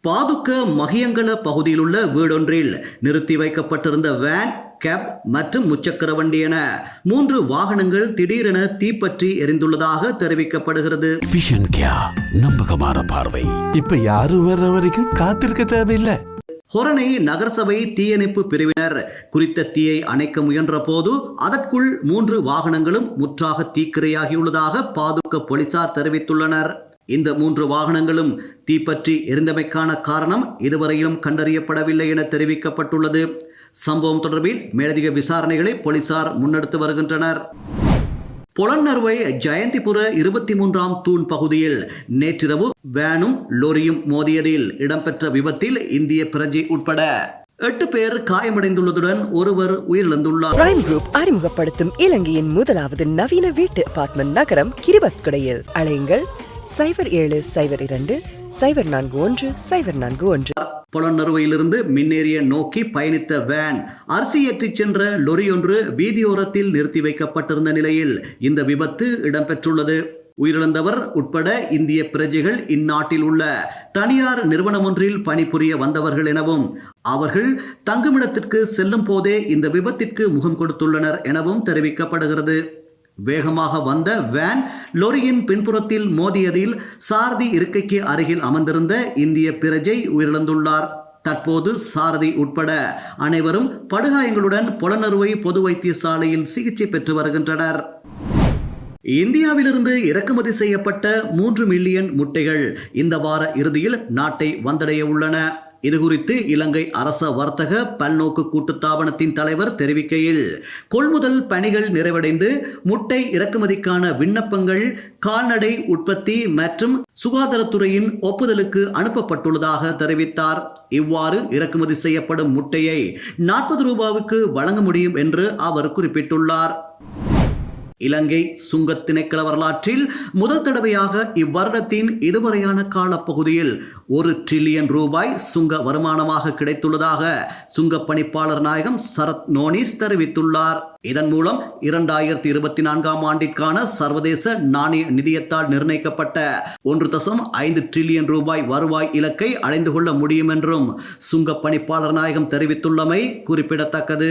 பாதுக்க மகியங்கல பகுதியில் உள்ள வீடொன்றில் நிறுத்தி வைக்கப்பட்டிருந்த வேன் கேப் மற்றும் முச்சக்கர வண்டி என மூன்று வாகனங்கள் திடீரென தீப்பற்றி எரிந்துள்ளதாக தெரிவிக்கப்படுகிறது. நம்பகமான பார்வை. இப்ப யாரும் வர்ற வரைக்கும் காத்திருக்க தேவையில்லை. ஹொரணை நகரசபை தீயணைப்பு பிரிவினர் குறித்த தீயை அணைக்க முயன்ற போது அதற்குள் மூன்று வாகனங்களும் முற்றாக தீக்கிரையாகியுள்ளதாக பாதுக்க போலீசார் தெரிவித்துள்ளனர். இந்த மூன்று வாகனங்களும் தீப்பற்றி எரிந்தமைக்கான காரணம் இதுவரையிலும் கண்டறியப்படவில்லை என தெரிவிக்கப்பட்டுள்ளது. சம்பவம் தொடர்பில் மேலதிக விசாரணைகளை போலீசார் முன்னெடுத்து வருகின்றனர். பொலன்னறுவை ஜெயந்திபுர இருபத்தி மூன்றாம் தூண் பகுதியில் நேற்றிரவு வேனும் லோரியும் மோதியதில் இடம்பெற்ற விபத்தில் இந்திய பிரஜை உட்பட எட்டு பேர் காயமடைந்துள்ளதுடன் ஒருவர் உயிரிழந்துள்ளார். பிரைம் குரூப் அறிமுகப்படுத்தும் இலங்கையின் முதலாவது நவீன வீட்டு அபார்ட்மெண்ட் நகரம் கிரிபத்குடையில் அழையுங்கள் சைபர் ஏழு சைபர் இரண்டு சைபர் நான்கு ஒன்று சைபர் நான்கு ஒன்று. புலனறுவையிலிருந்து மின்னேறிய நோக்கி பயணித்த வேன் அரிசி ஏற்றிச் சென்ற லொரியொன்று வீதியோரத்தில் நிறுத்தி வைக்கப்பட்டிருந்த நிலையில் இந்த விபத்து இடம்பெற்றுள்ளது. உயிரிழந்தவர் உட்பட இந்திய பிரஜைகள் இந்நாட்டில் உள்ள தனியார் நிறுவனம் ஒன்றில் பணிபுரிய வந்தவர்கள் எனவும் அவர்கள் தங்குமிடத்திற்கு செல்லும் போதே இந்த விபத்திற்கு முகம் கொடுத்துள்ளனர் எனவும் தெரிவிக்கப்படுகிறது. வேகமாக வந்த வேன் லொரியின் பின்புறத்தில் மோதியதில் சாரதி இருக்கைக்கு அருகில் அமர்ந்திருந்த இந்திய பிரஜை உயிரிழந்துள்ளார். தற்போது சாரதி உட்பட அனைவரும் படுகாயங்களுடன் புலனறுவை பொது வைத்தியசாலையில் சிகிச்சை பெற்று வருகின்றனர். இந்தியாவிலிருந்து இறக்குமதி செய்யப்பட்ட மூன்று மில்லியன் முட்டைகள் இந்த வார இறுதியில் நாட்டை வந்தடைய உள்ளன. இதுகுறித்து இலங்கை அரச வர்த்தக பல்நோக்கு கூட்டுத்தாபனத்தின் தலைவர் தெரிவிக்கையில் கொள்முதல் பணிகள் நிறைவடைந்து முட்டை இறக்குமதிக்கான விண்ணப்பங்கள் கால்நடை உற்பத்தி மற்றும் சுகாதாரத்துறையின் ஒப்புதலுக்கு அனுப்பப்பட்டுள்ளதாக தெரிவித்தார். இவ்வாறு இறக்குமதி செய்யப்படும் முட்டையை நாற்பது ரூபாவுக்கு வழங்க முடியும் என்று அவர் குறிப்பிட்டுள்ளார். இலங்கை சுங்க திணைக்கள வரலாற்றில் முதல் தடவையாக இவ்வருடத்தின் இதுவரையான காலப்பகுதியில் ஒரு டிரில்லியன் ரூபாய் சுங்க வருமானமாக கிடைத்துள்ளதாக சுங்க பணிப்பாளர் நாயகம் சரத் நோனிஸ் தெரிவித்துள்ளார். இதன் மூலம் இரண்டாயிரத்தி இருபத்தி நான்காம் ஆண்டிற்கான சர்வதேச நாணய நிதியத்தால் நிர்ணயிக்கப்பட்ட ஒன்று தசம் ஐந்து டிரில்லியன் ரூபாய் வருவாய் இலக்கை அடைந்து கொள்ள முடியும் என்றும் சுங்க பணிப்பாளர் நாயகம் தெரிவித்துள்ளமை குறிப்பிடத்தக்கது.